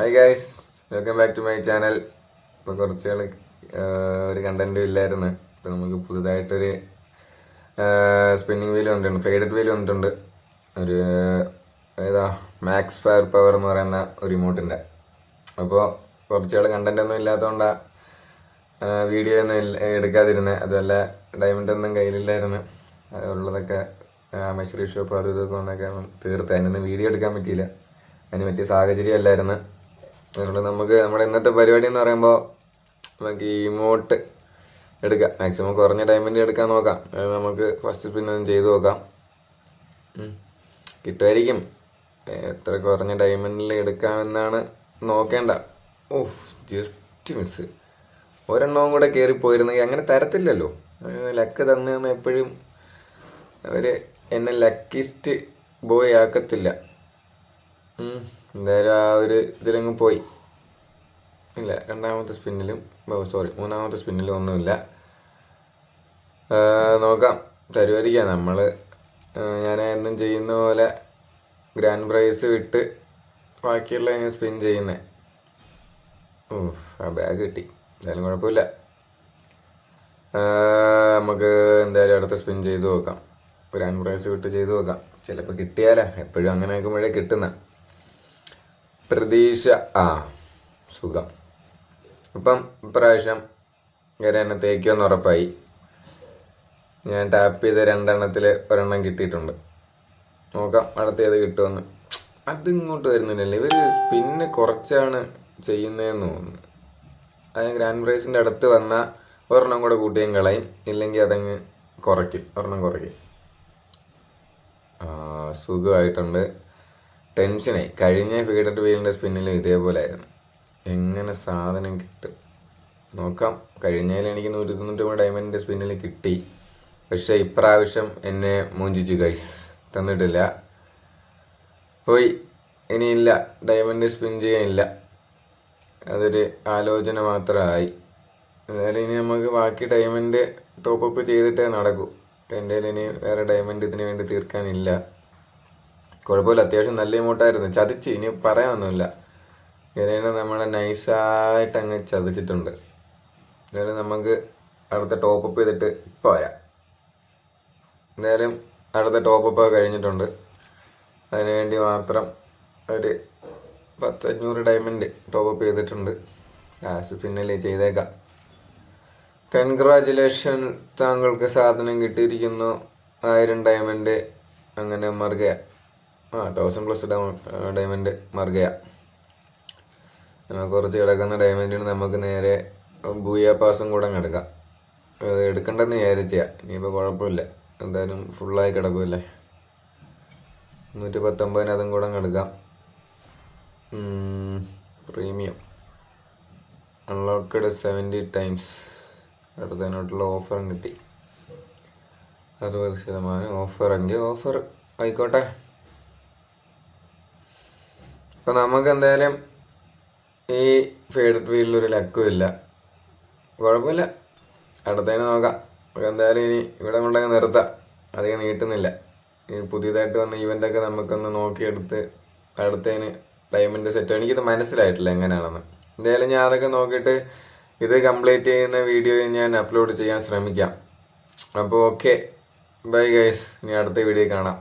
Hi guys welcome back to my channel ഇപ്പോൾ കുറച്ച് ഒരു കണ്ടന്റും ഇല്ലായിരുന്നു. ഇപ്പോൾ നമുക്ക് പുതുതായിട്ടൊരു സ്പിന്നിങ് വീൽ വന്നിട്ടുണ്ട് ഫേഡഡ് വീൽ വന്നിട്ടുണ്ട്. ഒരു ഏതാ മാക്സ് ഫയർ പവർ എന്ന് പറയുന്ന ഒരു റിമോട്ടിന്റെ അപ്പോൾ കുറച്ച് നാൾ കണ്ടന്റ് ഒന്നും ഇല്ലാത്തതുകൊണ്ടാണ് വീഡിയോ ഒന്നും എടുക്കാതിരുന്നത് അതുമല്ല ഡയമണ്ട് ഒന്നും കയ്യിലില്ലായിരുന്നു. ഉള്ളതൊക്കെ മെഷറി ഷോപ്പ് അത് ഇതൊക്കെ ഒന്നൊക്കെ തീർത്ത്. അതിനൊന്നും വീഡിയോ എടുക്കാൻ പറ്റിയില്ല. അതിന് പറ്റിയ സാഹചര്യം അല്ലായിരുന്നു. അതുകൊണ്ട് നമുക്ക് നമ്മുടെ ഇന്നത്തെ പരിപാടി എന്ന് പറയുമ്പോൾ നമുക്ക് ഇമോട്ട് എടുക്കാം. മാക്സിമം കുറഞ്ഞ ടൈമിന്റെ എടുക്കാൻ നോക്കാം. നമുക്ക് ഫസ്റ്റ് പിന്നെ ഒന്ന് ചെയ്തു നോക്കാം. കിട്ടുമായിരിക്കും. എത്ര കുറഞ്ഞ ടൈമിൽ എടുക്കാമെന്നാണ് നോക്കേണ്ട. ഓഹ് ജസ്റ്റ് മിസ് ഒരെണ്ണവും കൂടെ കയറി പോയിരുന്നെങ്കിൽ അങ്ങനെ തരത്തില്ലല്ലോ. ലക്ക് തന്നെന്ന് എപ്പോഴും അവർ എന്നെ ലക്കിസ്റ്റ് ബോയ് ആക്കത്തില്ല. എന്തായാലും ആ ഒരു ഇതിലങ്ങ് പോയി. ഇല്ല രണ്ടാമത്തെ സ്പിന്നിലും സോറി മൂന്നാമത്തെ സ്പിന്നിലും ഒന്നുമില്ല. നോക്കാം. തരുമായിരിക്കാം നമ്മൾ ഞാൻ എന്നും ചെയ്യുന്ന പോലെ ഗ്രാൻഡ് പ്രൈസ് വിട്ട് ബാക്കിയുള്ള ഞാൻ സ്പിൻ ചെയ്യുന്നത് ഓ ആ ബാഗ് കിട്ടി. എന്തായാലും കുഴപ്പമില്ല. നമുക്ക് എന്തായാലും അടുത്ത സ്പിൻ ചെയ്ത് നോക്കാം. ഗ്രാൻഡ് പ്രൈസ് വിട്ട് ചെയ്ത് നോക്കാം. ചിലപ്പോൾ കിട്ടിയാലാ. എപ്പോഴും അങ്ങനെ നോക്കുമ്പോഴേ കിട്ടുന്ന. പ്രതീക്ഷ. ആ സുഖം. ഇപ്പം ഇപ്രാവശ്യം എന്നെ തേക്കുമെന്ന് ഉറപ്പായി. ഞാൻ ടാപ്പ് ചെയ്ത രണ്ടെണ്ണത്തിൽ ഒരെണ്ണം കിട്ടിയിട്ടുണ്ട്. നോക്കാം അടുത്ത ഏത് കിട്ടുമെന്ന്. അതിങ്ങോട്ട് വരുന്നില്ലല്ലോ? ഇവർ സ്പിന്ന് കുറച്ചാണ് ചെയ്യുന്നതെന്ന് തോന്നുന്നു. അത് ഗ്രാൻഡ് പ്രൈസിന്റെ അടുത്ത് വന്നാൽ ഒരെണ്ണം കൂടെ കൂട്ടിയും കളയും. ഇല്ലെങ്കിൽ അതങ്ങ് കുറയ്ക്കും. ഒരെണ്ണം കുറയ്ക്കും. സുഖമായിട്ടുണ്ട്. ടെൻഷനായി. കഴിഞ്ഞ ഫീഡഡ് വീലിന്റെ സ്പിന്നിലും ഇതേപോലെ ആയിരുന്നു എങ്ങനെ സാധനം കിട്ടും? നോക്കാം. കഴിഞ്ഞതിൽ എനിക്ക് നൂറ്റി തൊണ്ണൂറ്റി ഡയമണ്ടിന്റെ സ്പിന്നിൽ കിട്ടി. പക്ഷേ ഇപ്രാവശ്യം എന്നെ മൂഞ്ചിച്ചു ഗൈസ് തന്നിട്ടില്ല. പോയി. ഇനിയില്ല. ഡയമണ്ട് സ്പിൻ ചെയ്യാനില്ല. അതൊരു ആലോചന മാത്രമായി. എന്തായാലും ഇനി നമുക്ക് ബാക്കി ഡയമണ്ട് ടോപ്പ് അപ്പ് ചെയ്തിട്ടേ നടക്കൂ. എന്റെ ഇനി വേറെ ഡയമണ്ട് ഇതിന് വേണ്ടി തീർക്കാനില്ല. കുഴപ്പമില്ല അത്യാവശ്യം നല്ല ഇമോട്ടായിരുന്നു. ചതിച്ച് ഇനി പറയാനൊന്നുമില്ല. ഇങ്ങനെ നമ്മളെ നൈസായിട്ട് അങ്ങ് ചതിച്ചിട്ടുണ്ട്. എന്തായാലും നമുക്ക് അടുത്ത ടോപ്പ് അപ്പ് ചെയ്തിട്ട് ഇപ്പോൾ വരാം. എന്തായാലും അടുത്ത ടോപ്പ് അപ്പ് കഴിഞ്ഞിട്ടുണ്ട് അതിനുവേണ്ടി മാത്രം ഒരു പത്തഞ്ഞൂറ് ഡയമണ്ട് ടോപ്പ് അപ്പ് ചെയ്തിട്ടുണ്ട്. കാശ് പിന്നല്ലേ ചെയ്തേക്കാം. കൺഗ്രാജുലേഷൻ താങ്കൾക്ക് സാധനം കിട്ടിയിരിക്കുന്നു. ആയിരം ഡയമണ്ട് അങ്ങനെ മറുകയ ആ തൗസൻഡ് പ്ലസ് ഡയമണ്ട് മറുകയ നമുക്ക് കുറച്ച് കിടക്കുന്ന ഡയമണ്ടിന് നമുക്ക് നേരെ ബൂയ പാസും കൂടെ അങ്ങ് എടുക്കാം. അത് എടുക്കണ്ടെന്ന് വിചാരിച്ചാൽ ഇനിയിപ്പോൾ കുഴപ്പമില്ല. എന്തായാലും ഫുള്ളായി കിടക്കുമല്ലേ നൂറ്റി പത്തൊമ്പതിന് അതും കൂടെ അങ്ങ് എടുക്കാം. പ്രീമിയം അൺലോക്കഡ് സെവന്റി ടൈംസ് അടുത്തതിനോട്ടുള്ള ഓഫറും കിട്ടി. അറുപത് ശതമാനം ഓഫർ എങ്കിൽ ഓഫർ ആയിക്കോട്ടെ. അപ്പം നമുക്ക് എന്തായാലും ഈ വീലിൽ ഒരു ലക്കും ഇല്ല. കുഴപ്പമില്ല. അടുത്തതിന് നോക്കാം. നമുക്ക് എന്തായാലും ഇനി ഇവിടെ കൊണ്ടങ്ങ് നിർത്താം. അധികം നീട്ടുന്നില്ല. ഈ പുതിയതായിട്ട് വന്ന ഇവന്റൊക്കെ നമുക്കൊന്ന് നോക്കിയെടുത്ത് അടുത്തതിന് ഡയമണ്ട് സെറ്റ് എനിക്കിത് മനസ്സിലായിട്ടില്ല എങ്ങനെയാണെന്ന് എന്തായാലും ഞാൻ അതൊക്കെ നോക്കിയിട്ട് ഇത് കംപ്ലീറ്റ് ചെയ്യുന്ന വീഡിയോ ഞാൻ അപ്ലോഡ് ചെയ്യാൻ ശ്രമിക്കാം. അപ്പോൾ ഓക്കെ ബൈ ഗൈസ് ഇനി അടുത്ത വീഡിയോ കാണാം.